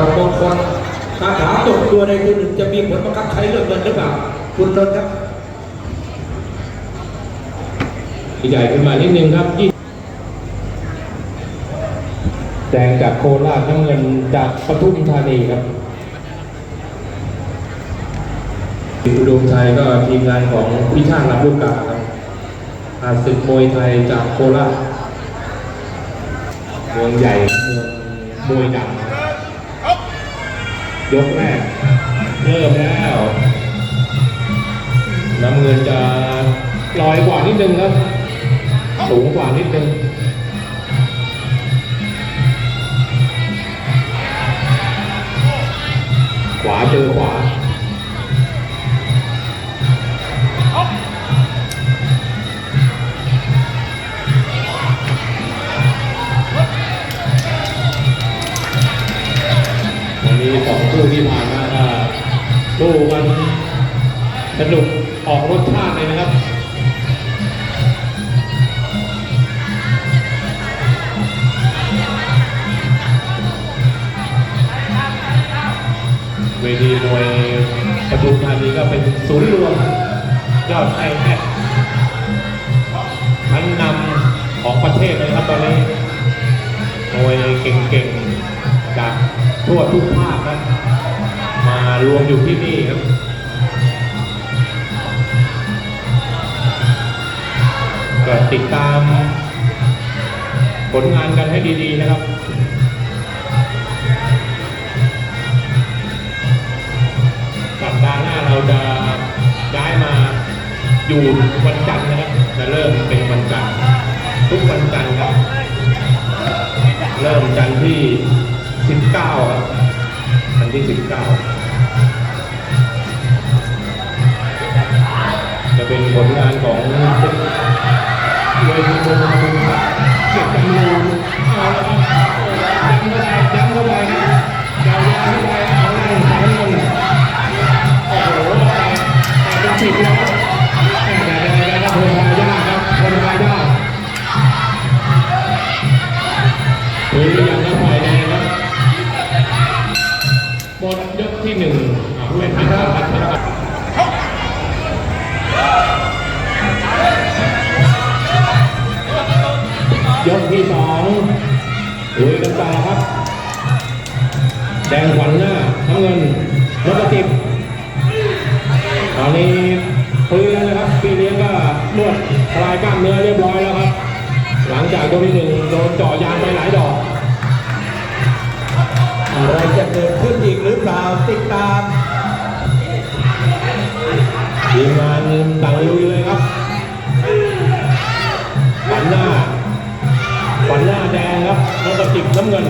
อมงคลคาถาตกตัวใดตัวหนึ่งจะมีผลบังคับใช้เรื่องเงินหรือเปล่า คุณนนท์ครับใหญ่ขึ้นมานิดนึงครับยี่แดงจากโคราชน้ำเงินจากปทุมธานีครับอุดมชัยก็ทีมงานของพี่ชาติรับลูกกาครับอาศึกมวยไทยจากโคราชเมืองใหญ่เมืองมวยดัง ยกแรกเริ่มแล้วน้ำเงินจะลอยกว่านิดนึงครับสูงกว่านิดนึงขวาเจอขวา คู่ที่ผ่านมาสู้กันสนุกออกรสชาติเลยนะครับเวทีมวยปทุมธานีก็เป็นศูนย์รวมยอดไอแอดชั้นนำของประเทศเลยครับตอนนี้มวยเก่งๆ จากทั่วทุกภาคครับมารวมอยู่ที่นี่ครับก็ติดตาม ผลงานกันให้ดีๆนะครับสัปดาห์หน้าเราจะย้ายมาอยู่วันจันทร์นะครับ จะเริ่มเป็นวันจันทร์ทุกวันจันทร์ครับ เริ่มจันทร์ที่ 19ครับจันทร์ที่ 19 ผลงานของเวทีมวยคุณครับเก็บจำนวนเอ ยกที่สองลุยกันต่อครับ แดงขวัญหน้าน้ำเงินรถกระติบตอนนี้ฟื้นแล้วนะครับพี่เลี้ยงก็นวดคลายกล้ามเนื้อเรียบร้อยแล้วครับ หลังจากยกที่หนึ่งโดนเจ่อยางไปหลายดอก อะไรจะเกิดขึ้นอีกหรือเปล่าติดตามทีมงานสั่งลุย น้ำเงิน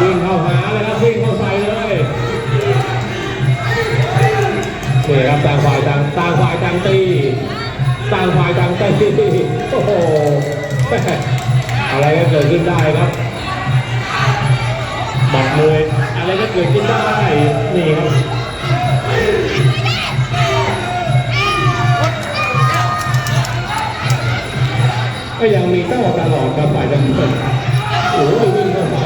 วิ่งเข้าหาเลยครับวิ่งเข้าใส่เลยนี่ครับต่างฝ่ายต่างต่างฝ่ายต่างตีต่างฝ่ายต่างตีโอ้โหอะไรก็เกิดขึ้นได้ครับบอกเลยอะไรก็เกิดขึ้นได้นี่ครับ ก็ยังมีเต้าตลอดครับฝ่ายดำเนินโอ้ยวิ่งเข้าไป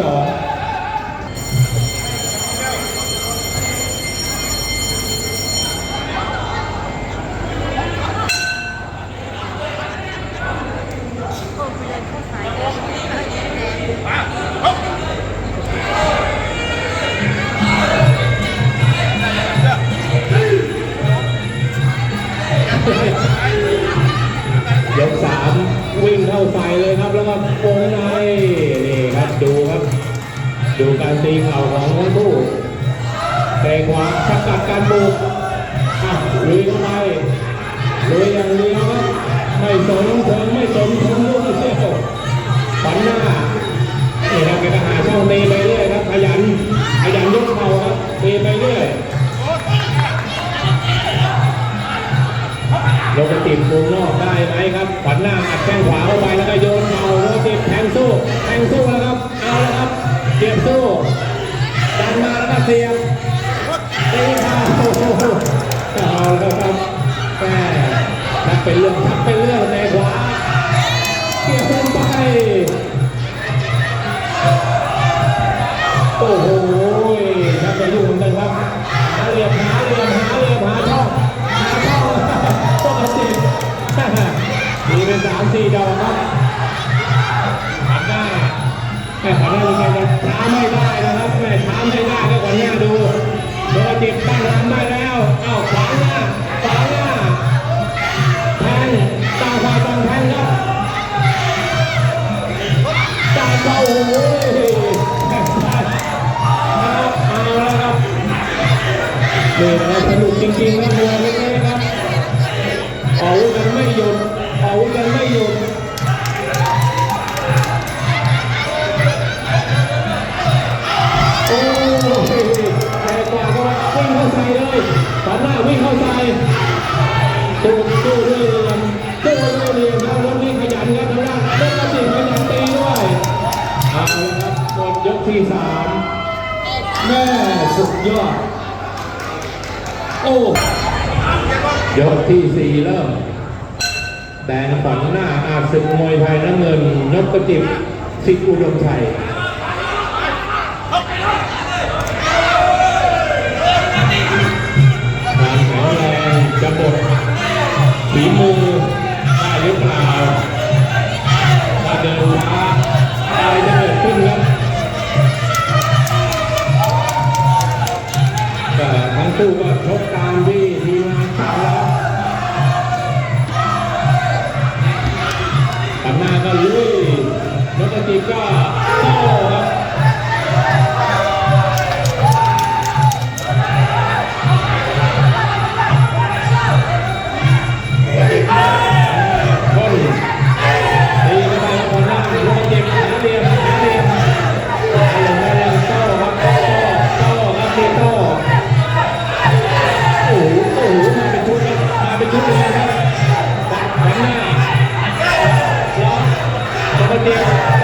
ย การบุกอะลุยเข้าไปลุยอย่างเดียวครับไม่สนเถิงไม่สนทนลูกเสี้ยวฝันหน้านี่ครับแกก็หาช่องตีไปเรื่อยครับขยันขยันยกเข่าครับตีไปเรื่อยโลกติดมุมนอกได้ไหมครับฝันหน้าอัดแข้งขวาเข้าไปแล้วก็โยนเข่าโลกติดแทงสู้แทงสู้แล้วครับ เอาแล้วครับเสียบสู้ดันมาแล้วก็เสียบตีมาโอ้โหเอาแล้วครับแม่ทักเป็นเรื่องทักเป็นเรื่องในขวาเกี่ยวลงไป โอ้โหทักเป็นยุ่งเหมือนกันครับหาเหลี่ยมหาเหลี่ยมหาเหลี่ยมหาช่องหาช่องปกติมีเป็นสามสี่ดอกครับหันหน้าแม่ขวัญหน้าเป็นไงนะช้าไม่ได้นะครับแม่ช้าไม่ได้ก็ขวัญหน้าดู โดนจิตตั้งรับได้แล้วเอ้าขวางหน้าขวางหน้าแทงต่างฝ่ายต่างแทงครับต่างเข้าโอ้โหแทงซ้ายเอาแล้วครับนี่นะครับสนุกจริงๆนะมวยนี้นะครับอา ยกที่สามแม่สุดยอด โอ้ยกที่สี่เริ่ม แดงฝันหน้าอาศึกมวยไทยน้ำเงินนกกระจิบสิทธิ์อุดมชัย มา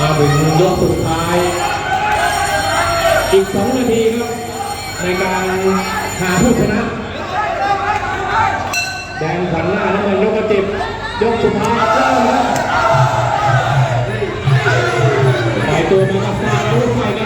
มาถึงยกสุดท้าย อีกสองนาทีครับ ในการหาผู้ชนะ แดงขวัญหน้าน้ำเงินยกกระจิบยกสุดท้ายเริ่มครับไปตัวมากับฟ้าอาวุธใหม่กันทันที